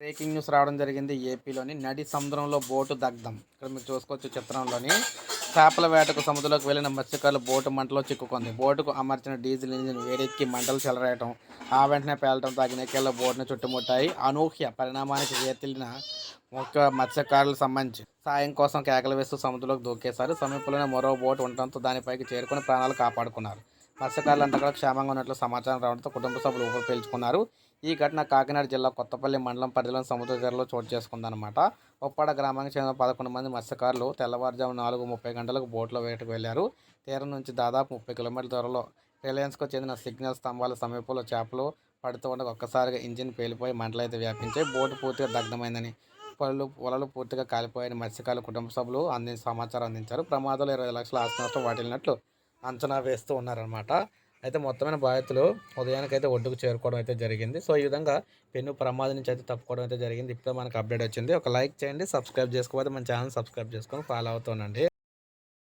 Breaking news రావడం జరిగింది ఏపీలోని. నడి సముద్రంలో బోటు దగ్ధం. ఇక్కడ మీరు చూసుకోవచ్చు చిత్రంలోని. చేపల వేటకు సముద్రంలోకి వెళ్ళిన మత్స్యకారులు బోటు మంటలో చిక్కుకుంది. బోటుకు అమర్చిన డీజిల్ ఇంజిన్ వేడెక్కి మంటలు చెలరేయటం ఆ వెంటనే పేలటం తగినకెళ్ళ బోటును చుట్టుముట్టాయి. అనూహ్య పరిణామానికి వేతిల్లిన ఒక మత్స్యకారులకు సంబంధించి సాయం కోసం కేకలు వేస్తూ సముద్రంలోకి దూకేశారు. సమీపంలోనే మరో బోటు ఉండటంతో దానిపైకి చేరుకుని ప్రాణాలు కాపాడుకున్నారు. మత్స్యకారులంతా కూడా క్షేమంగా ఉన్నట్లు సమాచారం రావడంతో కుటుంబ సభ్యులు ఊపిరి పీల్చుకున్నారు. ఈ ఘటన కాకినాడ జిల్లా కొత్తపల్లి మండలం పరిధిలోని సముద్ర తీరంలో చోటు చేసుకుందనమాట ఉప్పాడ గ్రామానికి చెందిన పదకొండు మంది మత్స్యకారులు తెల్లవారుజాము నాలుగు ముప్పై గంటలకు బోట్లో వేటకు వెళ్ళారు తీరం నుంచి దాదాపు ముప్పై కిలోమీటర్ల దూరంలో రిలయన్స్కు చెందిన సిగ్నల్ స్తంభాల సమీపంలో చేపలు పడుతూ ఉండగా ఒక్కసారిగా ఇంజిన్ పేలిపోయి మంటలైతే వ్యాపించాయి. బోటు పూర్తిగా దగ్ధమైందని పళ్ళు పొలాలు పూర్తిగా కాలిపోయాయని మత్స్యకారుల కుటుంబ సభ్యులు అందించిన సమాచారం అందించారు. ప్రమాదంలో ఇరవై లక్షల ఆస్తి నష్టం వాటిల్లినట్లు అంచనా వేస్తూ ఉన్నారనమాట అయితే మొత్తమైన బాధితులు ఉదయానికైతే ఒడ్డుకు చేరుకోవడం అయితే జరిగింది. సో ఈ విధంగా పెన్ను ప్రమాదం నుంచి అయితే తప్పుకోవడం అయితే జరిగింది. ఇప్పుడే మనకు అప్డేట్ వచ్చింది. ఒక లైక్ చేయండి సబ్స్క్రైబ్ చేసుకోకపోతే మన ఛానల్ సబ్స్క్రైబ్ చేసుకొని ఫాలో అవుతానండి